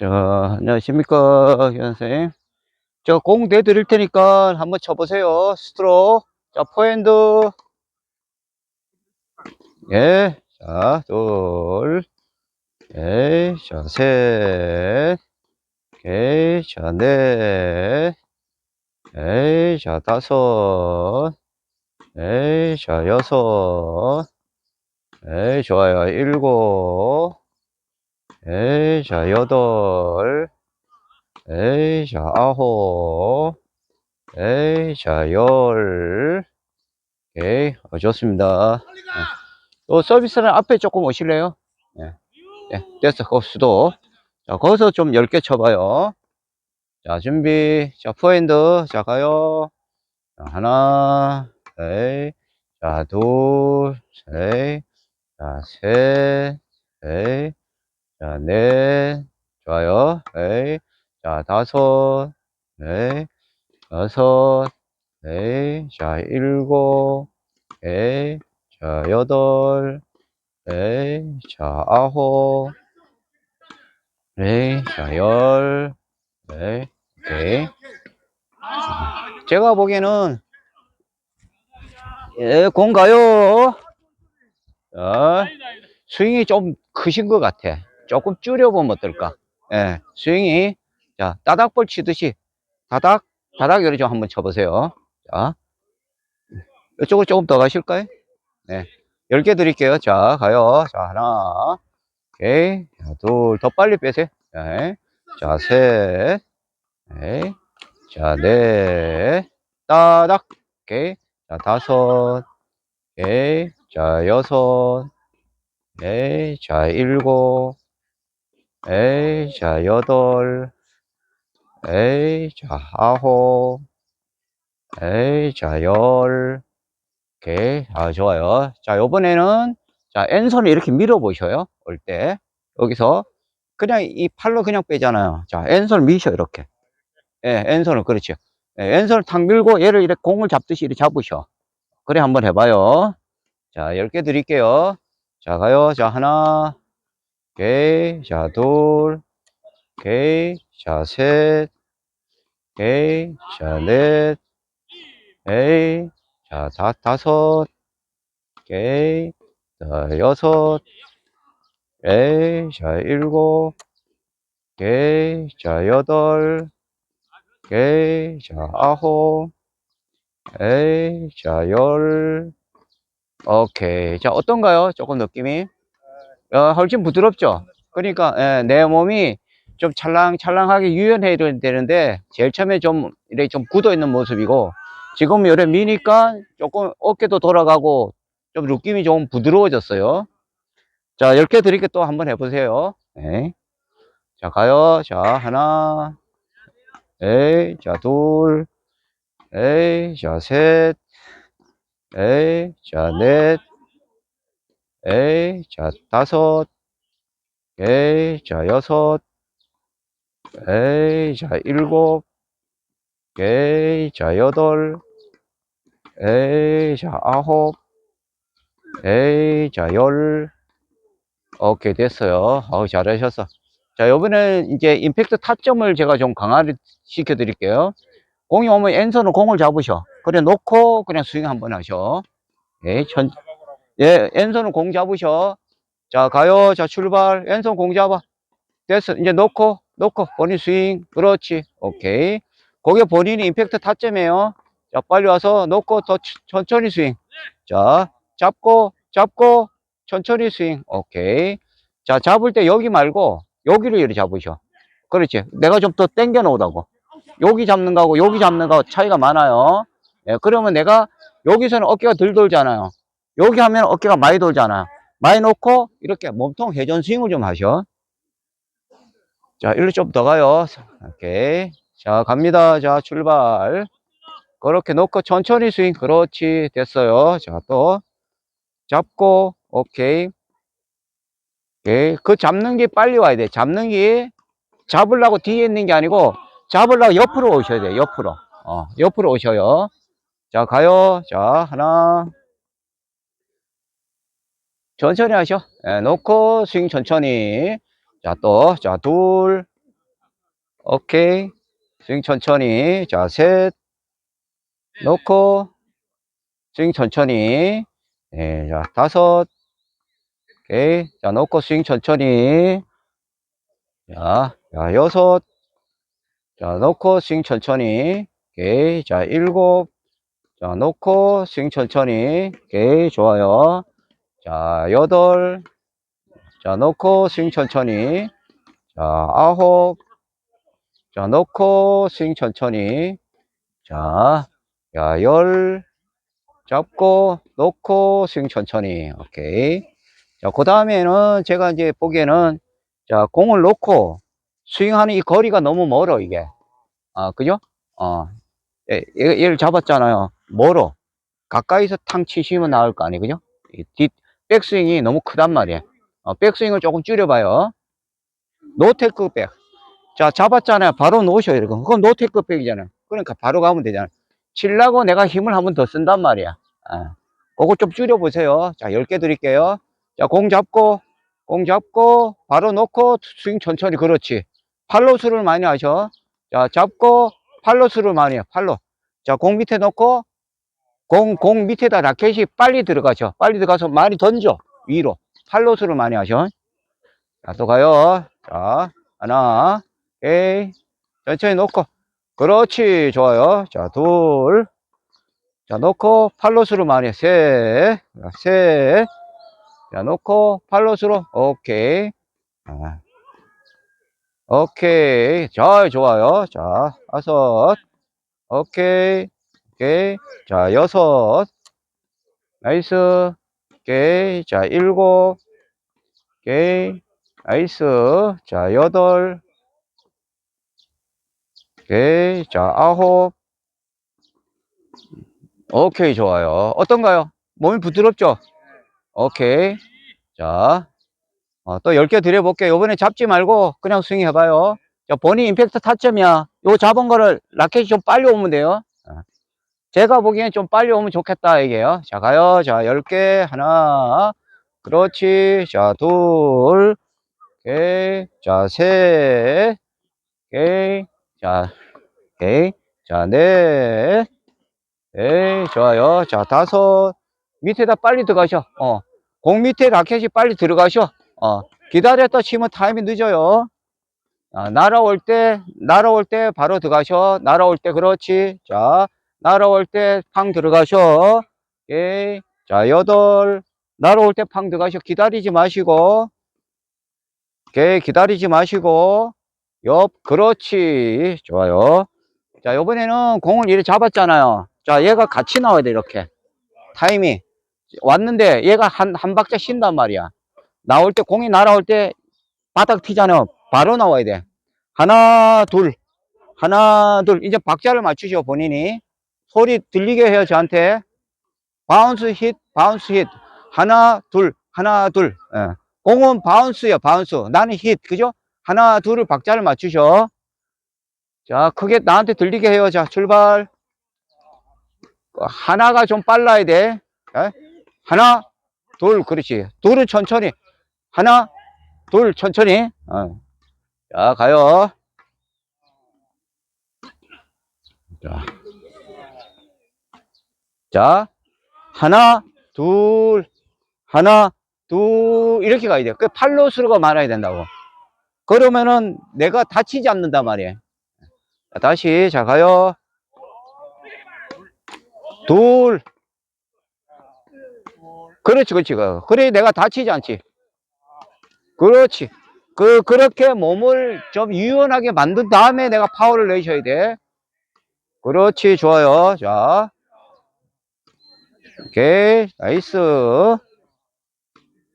자, 안녕하십니까, 선생님. 저공 대드릴 테니까 한번 쳐보세요. 스트로. 자, 포핸드. 예. 자, 둘. 오케이. 자, 셋. 오케이. 자, 넷. 오케이. 자, 다섯. 오케이. 자, 여섯. 오케이. 좋아요. 일곱. 에이, 자, 여덟. 에이, 자, 아홉. 에이, 자, 열. 오케이, 어, 좋습니다. 네. 또 서비스는 앞에 조금 오실래요? 예, 예, 됐어, 거 수도. 자, 거기서 좀 10개 쳐봐요. 자, 준비. 자, 포핸드. 자, 가요. 자, 하나, 둘, 셋. 자, 셋, 에이. 자, 넷, 좋아요. 에이. 자, 다섯, 네, 여섯, 네, 자, 일곱, 네, 자, 여덟, 네, 자, 아홉, 네, 자, 열, 네, 오케이. 제가 보기에는, 예, 공 가요. 자, 스윙이 좀 크신 것 같아. 조금 줄여보면 어떨까? 예, 스윙이, 자, 따닥볼 치듯이, 다닥, 다닥 요리 좀 한번 쳐보세요. 자, 이쪽으로 조금 더 가실까요? 네, 10개 드릴게요. 자, 가요. 자, 하나, 오케이. 자, 둘, 더 빨리 빼세요. 네. 자, 셋, 네. 자, 넷, 따닥, 오케이. 자, 다섯, 오케이. 자, 여섯, 네. 자, 일곱, 에이, 자, 여덟, 에이, 자, 아홉, 에이, 자, 열, 오케이. 아, 좋아요. 자, 요번에는, 자, N손을 이렇게 밀어보셔요. 올 때. 여기서, 그냥 이 팔로 그냥 빼잖아요. 자, N손을 미셔, 이렇게. 예, N손을, 그렇죠. 예, N손을 탁 밀고 얘를 이렇게 공을 잡듯이 이렇게 잡으셔. 그래, 한번 해봐요. 자, 10개 드릴게요. 자, 가요. 자, 하나, 오케이. 자, 둘, 오케이. 자, 셋, 오케이. 자, 넷, 오케이. 자, 다, 다섯, 오케이. 자, 여섯, 오케이. 자, 일곱, 오케이. 자, 여덟, 오케이. 자, 아홉, 오케이. 자, 열, 오케이. 자, 어떤가요? 조금 느낌이? 어, 훨씬 부드럽죠? 그러니까, 예, 내 몸이 좀 찰랑찰랑하게 유연해야 되는데, 제일 처음에 좀, 이렇게 좀 굳어 있는 모습이고, 지금 요래 미니까 조금 어깨도 돌아가고, 좀 느낌이 좀 부드러워졌어요. 자, 10개 드릴게 또 한번 해보세요. 네. 자, 가요. 자, 하나, 에이, 자, 둘, 에이, 자, 셋, 에이, 자, 넷, 에이, 자, 다섯, 에이, 자, 여섯, 에이, 자, 일곱, 에이, 자, 여덟, 에이, 자, 아홉, 에이, 자, 열, 오케이, 됐어요. 어우, 잘하셨어. 자, 요번엔 이제 임팩트 타점을 제가 좀 강화를 시켜 드릴게요. 공이 오면 N선으로 공을 잡으셔. 그래 놓고 그냥 스윙 한번 하셔. 예, 천, 예, N선으로 공 잡으셔. 자, 가요. 자, 출발. N선 공 잡아. 됐어. 이제 놓고, 놓고, 본인 스윙. 그렇지. 오케이. 거기에 본인이 임팩트 타점이에요. 자, 빨리 와서 놓고 더 치- 천천히 스윙. 자, 잡고, 잡고, 천천히 스윙. 오케이. 자, 잡을 때 여기 말고, 여기를 이렇게 잡으셔. 그렇지. 내가 좀 더 당겨 놓으라고. 여기 잡는 거하고 여기 잡는 거하고 차이가 많아요. 예, 그러면 내가 여기서는 어깨가 덜 돌잖아요. 여기 하면 어깨가 많이 돌잖아요. 많이 놓고 이렇게 몸통 회전 스윙을 좀 하셔. 자, 일로 좀 더 가요. 오케이. 자, 갑니다. 자, 출발. 그렇게 놓고 천천히 스윙. 그렇지. 됐어요. 자, 또 잡고 오케이. 오케이. 그 잡는 게 빨리 와야 돼. 잡는 게 잡으려고 뒤에 있는 게 아니고 잡으려고 옆으로 오셔야 돼. 옆으로. 어, 옆으로 오셔요. 자, 가요. 자, 하나. 천천히 하셔. 예, 놓고 스윙 천천히. 자, 또. 자, 둘. 오케이. 스윙 천천히. 자, 셋. 놓고 스윙 천천히. 예, 자, 다섯. 오케이. 자, 놓고 스윙 천천히. 자, 자, 여섯. 자, 놓고 스윙 천천히. 오케이. 자, 일곱. 자, 놓고 스윙 천천히. 오케이. 좋아요. 자, 여덟. 자, 놓고 스윙 천천히. 자, 아홉. 자, 놓고 스윙 천천히. 자, 야, 열. 잡고, 놓고 스윙 천천히. 오케이. 자, 그 다음에는 제가 이제 보기에는 자, 공을 놓고 스윙하는 이 거리가 너무 멀어, 이게. 아, 그죠? 어. 예, 얘- 얘를 잡았잖아요. 멀어. 가까이서 탕 치시면 나을 거 아니에요, 그죠? 이 뒷, 백스윙이 너무 크단 말이에요. 어, 백스윙을 조금 줄여봐요. 노테크 백. 자, 잡았잖아요. 바로 놓으셔야 돼요. 그건 노테크 백이잖아요. 그러니까 바로 가면 되잖아요. 칠라고 내가 힘을 한 번 더 쓴단 말이야. 아, 그거 좀 줄여보세요. 자, 10개 드릴게요. 자, 공 잡고, 공 잡고, 바로 놓고, 스윙 천천히, 그렇지. 팔로 수를 많이 하셔. 자, 잡고, 팔로 수를 많이 해, 팔로. 자, 공 밑에 놓고, 공, 공 밑에다 라켓이 빨리 들어가죠. 빨리 들어가서 많이 던져. 위로. 팔로 수를 많이 하셔. 자, 또 가요. 자, 하나, 오케이. 천천히 놓고. 그렇지. 좋아요. 자, 둘. 자, 놓고, 팔로스로 많이 해. 셋. 자, 셋. 자, 놓고, 팔로스로. 오케이. 아. 오케이. 자, 좋아요. 자, 다섯. 오케이. 오케이. 자, 여섯. 나이스. 오케이. 자, 일곱. 오케이. 나이스. 자, 여덟. 오케이. 자, 아홉. 오케이, 좋아요. 어떤가요? 몸이 부드럽죠? 오케이. 자, 어, 또 10개 드려볼게요. 이번에 잡지 말고 그냥 스윙 해봐요. 자, 본인 임팩트 타점이야. 요 잡은 거를 라켓이 좀 빨리 오면 돼요. 어. 제가 보기엔 좀 빨리 오면 좋겠다, 이게요. 자, 가요. 자, 10개. 하나. 그렇지. 자, 둘. 오케이. 자, 셋. 오케이. 자, 오케이. 자, 넷. 에이, 좋아요. 자, 다섯. 밑에다 빨리 들어가셔. 어. 공 밑에 라켓이 빨리 들어가셔. 어. 기다렸다 치면 타임이 늦어요. 아, 날아올 때, 날아올 때 바로 들어가셔. 날아올 때, 그렇지. 자, 날아올 때 팡 들어가셔. 오케이. 자, 여덟. 날아올 때 팡 들어가셔. 기다리지 마시고. 오케이. 기다리지 마시고. 옆, 그렇지. 좋아요. 자, 요번에는 공을 이렇게 잡았잖아요. 자, 얘가 같이 나와야 돼, 이렇게. 타임이. 왔는데, 얘가 한, 한 박자 쉰단 말이야. 나올 때, 공이 날아올 때, 바닥 튀잖아요. 바로 나와야 돼. 하나, 둘. 하나, 둘. 이제 박자를 맞추죠, 본인이. 소리 들리게 해요, 저한테. 바운스 힛, 바운스 힛. 하나, 둘, 하나, 둘. 예. 공은 바운스야, 바운스. 나는 힛, 그죠? 하나, 둘을 박자를 맞추셔. 자, 크게 나한테 들리게 해요. 자, 출발. 어, 하나가 좀 빨라야 돼. 에? 하나, 둘, 그렇지. 둘은 천천히. 하나, 둘, 천천히. 어. 자, 가요. 자. 자, 하나, 둘, 하나, 둘, 이렇게 가야 돼. 그 팔로 수가 많아야 된다고. 그러면은 내가 다치지 않는단 말이에요. 자, 다시, 자, 가요. 둘. 그렇지, 그렇지. 그. 그래, 내가 다치지 않지. 그렇지. 그, 그렇게 몸을 좀 유연하게 만든 다음에 내가 파워를 내셔야 돼. 그렇지, 좋아요. 자. 오케이, 나이스.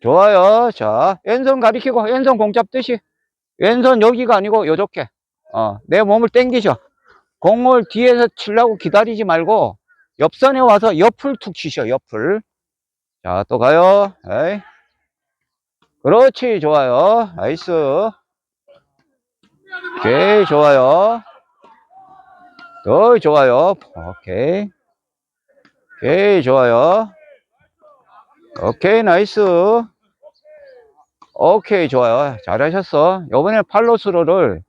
좋아요. 자, 왼손 가리키고, 왼손 공 잡듯이. 왼손 여기가 아니고, 요렇게. 어, 내 몸을 당기셔. 공을 뒤에서 치려고 기다리지 말고, 옆선에 와서 옆을 툭 치셔, 옆을. 자, 또 가요. 에이. 그렇지, 좋아요. 나이스. 오케이, 좋아요. 어, 좋아요. 오케이. 오케이, 좋아요. 오케이, 나이스. 오케이, 좋아요. 잘하셨어. 요번에 팔로 스로를,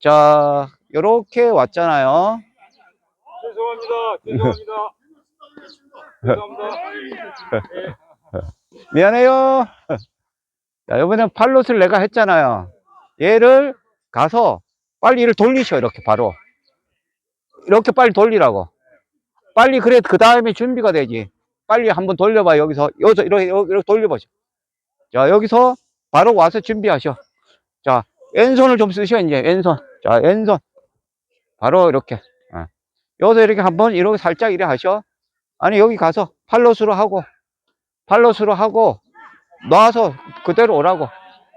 자, 요렇게 왔잖아요. 죄송합니다. 죄송합니다. 죄송합니다. 미안해요. 자, 요번엔 팔로스를 내가 했잖아요. 얘를 가서 빨리 이를 돌리셔, 이렇게 바로. 이렇게 빨리 돌리라고. 빨리 그래, 그 다음에 준비가 되지. 빨리 한번 돌려봐, 여기서. 여기서 이렇게, 이렇게 이렇게 돌려보죠. 자, 여기서 바로 와서 준비하셔. 자, 왼손을 좀 쓰셔, 이제, 왼손. 자, 왼손. 바로 이렇게. 어. 여기서 이렇게 한번 이렇게 살짝 이래 하셔. 아니, 여기 가서 팔로스로 하고, 팔로스로 하고, 놔서 그대로 오라고.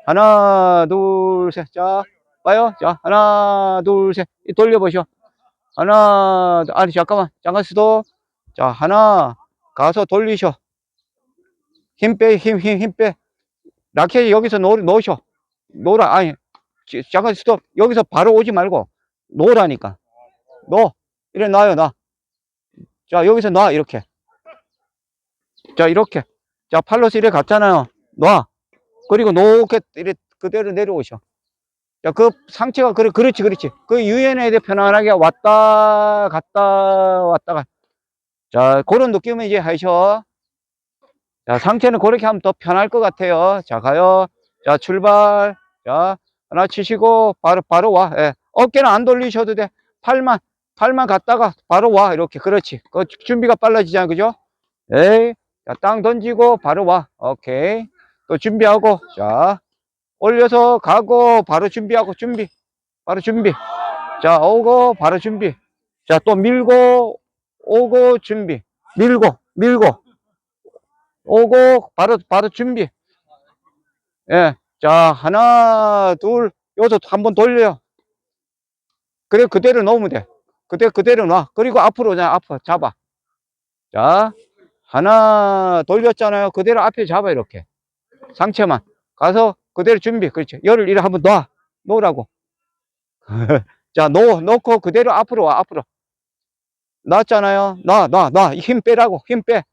하나, 둘, 셋. 자, 봐요. 자, 하나, 둘, 셋. 이 돌려보셔. 하나, 아니, 잠깐만. 잠깐 스톱. 자, 하나, 가서 돌리셔. 힘 빼, 힘, 힘, 힘 빼. 라켓 여기서 놓, 놓으셔. 놓으라. 아니, 지- 잠깐 스톱. 여기서 바로 오지 말고, 놓으라니까. 놓. 이래 놔요, 놔. 자, 여기서 놔, 이렇게. 자, 이렇게. 자, 팔로스 이래 갔잖아요. 놔. 그리고 놓게 이래 그대로 내려오셔. 자, 그 상체가 그래, 그렇지, 그렇지. 그 유연해야 돼, 편안하게 왔다, 갔다, 왔다가. 자, 그런 느낌을 이제 하셔. 자, 상체는 그렇게 하면 더 편할 것 같아요. 자, 가요. 자, 출발. 자, 하나 치시고, 바로, 바로 와. 예. 어깨는 안 돌리셔도 돼. 팔만, 팔만 갔다가 바로 와. 이렇게. 그렇지. 그 준비가 빨라지잖아. 그죠? 에이. 자, 땅 던지고, 바로 와. 오케이. 또 준비하고, 자, 올려서 가고, 바로 준비하고, 준비. 바로 준비. 자, 오고, 바로 준비. 자, 또 밀고, 오고, 준비. 밀고, 밀고. 오고, 바로, 바로 준비. 예. 자, 하나, 둘, 여기서 한 번 돌려요. 그래, 그대로 놓으면 돼. 그대, 그대로 놔. 그리고 앞으로 그냥 앞으로 잡아. 자, 하나 돌렸잖아요. 그대로 앞에 잡아, 이렇게. 상체만. 가서 그대로 준비. 그렇지. 열을 이래 한번 놔. 놓으라고. 자, 놓, 놓고 그대로 앞으로 와, 앞으로. 놨잖아요. 놔, 놔, 놔. 힘 빼라고. 힘 빼.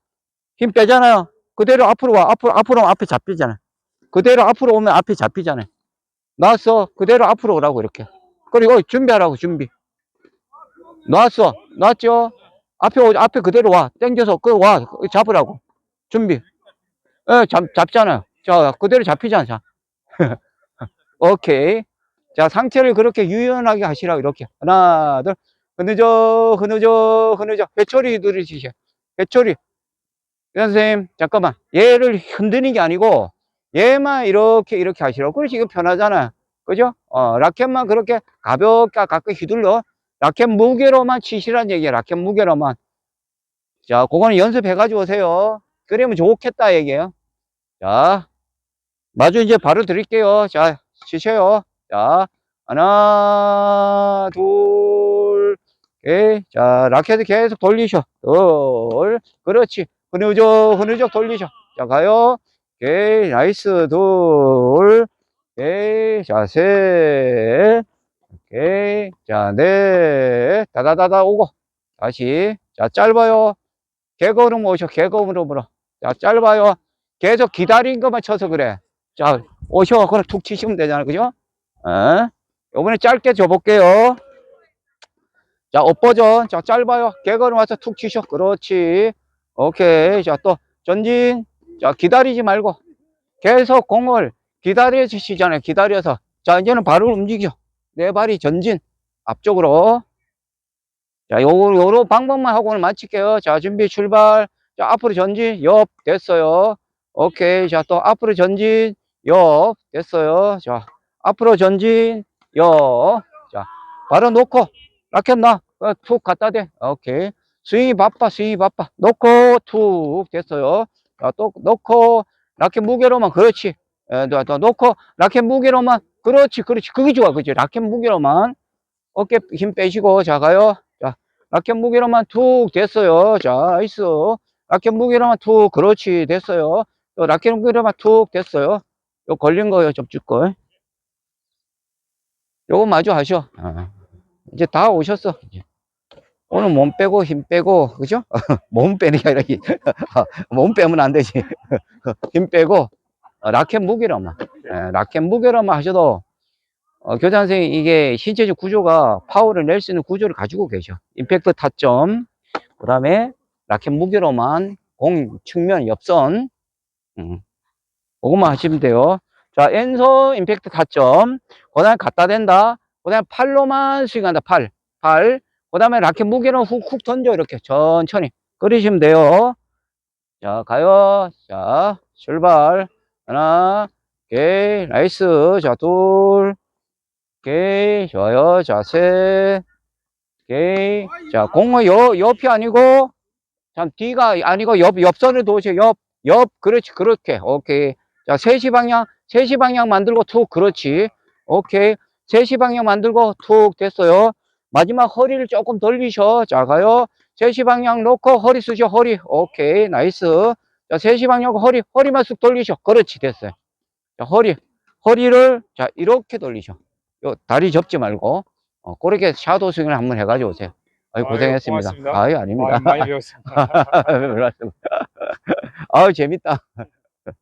힘 빼잖아요. 그대로 앞으로 와. 앞으로, 앞으로 앞에 잡히잖아. 그대로 앞으로 오면 앞에 잡히잖아요. 놨어. 그대로 앞으로 오라고, 이렇게. 그리고 준비하라고, 준비. 놨어. 놨죠? 앞에, 오, 앞에 그대로 와. 땡겨서, 그, 와. 잡으라고. 준비. 예, 잡, 잡잖아요. 자, 그대로 잡히잖아. 자. 오케이. 자, 상체를 그렇게 유연하게 하시라고, 이렇게. 하나, 둘. 흐느져, 흐느져, 흐느져. 회초리 누르시죠. 회초리. 선생님, 잠깐만. 얘를 흔드는 게 아니고, 얘만 이렇게, 이렇게 하시라고. 그렇지, 이거 편하잖아요. 그죠? 어, 라켓만 그렇게 가볍게 가끔 휘둘러. 라켓 무게로만 치시란 얘기야. 라켓 무게로만. 자, 그거는 연습해가지고 오세요. 그러면 좋겠다, 얘기예요. 자, 마주 이제 바로 드릴게요. 자, 치셔요. 자, 하나, 둘, 오케이. 자, 라켓을 계속 돌리셔. 둘, 그렇지. 흐느적, 흐느적 돌리셔. 자, 가요. 오케이. 나이스. 둘, 오케이. 자, 셋. 오케이. 자, 넷. 다다다다 오고. 다시. 자, 짧아요. 개걸음 오셔. 개걸음으로. 자, 짧아요. 계속 기다린 것만 쳐서 그래. 자, 오셔. 그냥 툭 치시면 되잖아. 그죠? 어? 요번에 짧게 줘볼게요. 자, 엇버전. 자, 짧아요. 개걸음 와서 툭 치셔. 그렇지. 오케이. 자, 또 전진. 자, 기다리지 말고. 계속 공을 기다려 주시잖아요. 기다려서. 자, 이제는 바로 움직여. 내 발이 전진. 앞쪽으로. 자, 요, 요로 방법만 하고 오늘 마칠게요. 자, 준비 출발. 자, 앞으로 전진. 옆. 됐어요. 오케이. 자, 또 앞으로 전진. 옆. 됐어요. 자, 앞으로 전진. 옆. 자, 바로 놓고. 라켓 놔. 어, 툭 갖다 대. 오케이. 스윙이 바빠. 스윙이 바빠. 놓고 툭. 됐어요. 자, 또 놓고. 라켓 무게로만. 그렇지. 에, 또, 또 놓고. 라켓 무게로만. 그렇지. 그렇지. 그게 좋아. 그지? 라켓 무게로만. 어깨 힘 빼시고. 자, 가요. 자, 라켓 무게로만 툭 됐어요. 자, 나이스. 라켓 무게로만 툭. 그렇지. 됐어요. 또 라켓 무게로만 툭 됐어요. 요 걸린 거요. 좀 줄걸. 요거 마주 하셔. 어. 이제 다 오셨어. 오늘 몸 빼고 힘 빼고 그죠? 몸 빼는 게 아니라 힘- 몸 빼면 안 되지. 힘 빼고 어, 라켓 무게로만 예, 라켓 무게로만 하셔도 어, 교장 선생님 이게 신체적 구조가 파워를 낼 수 있는 구조를 가지고 계셔. 임팩트 타점, 그 다음에 라켓 무게로만 공 측면 옆선, 음, 그것만 하시면 돼요. 자, 엔서 임팩트 타점, 그 다음에 갖다 댄다, 그 다음에 팔로만 스윙한다, 팔, 팔, 그 다음에 라켓 무게로 훅훅 던져, 이렇게 천천히 끓이시면 돼요. 자, 가요. 자, 출발. 하나, 오케이, 나이스. 자, 둘, 오케이, 좋아요. 자, 셋, 오케이. 자, 공은 여, 옆이 아니고, 참, 뒤가 아니고, 옆, 옆선을 도우세요. 옆, 옆, 그렇지, 그렇게. 오케이. 자, 3시 방향, 3시 방향 만들고 툭, 그렇지. 오케이. 3시 방향 만들고 툭 됐어요. 마지막 허리를 조금 돌리셔. 자, 가요. 3시 방향 놓고 허리 쓰셔, 허리. 오케이, 나이스. 자, 3시 방향 허리, 허리만 쑥 돌리셔. 그렇지, 됐어요. 자, 허리, 허리를, 자, 이렇게 돌리셔. 요, 다리 접지 말고, 어, 그렇게 샤도우 스윙을 한번 해가지고 오세요. 아유, 아유, 고생했습니다. 고맙습니다. 아유, 아닙니다. 아, 많이 배웠습니다. 아유, 재밌다. 네. 음.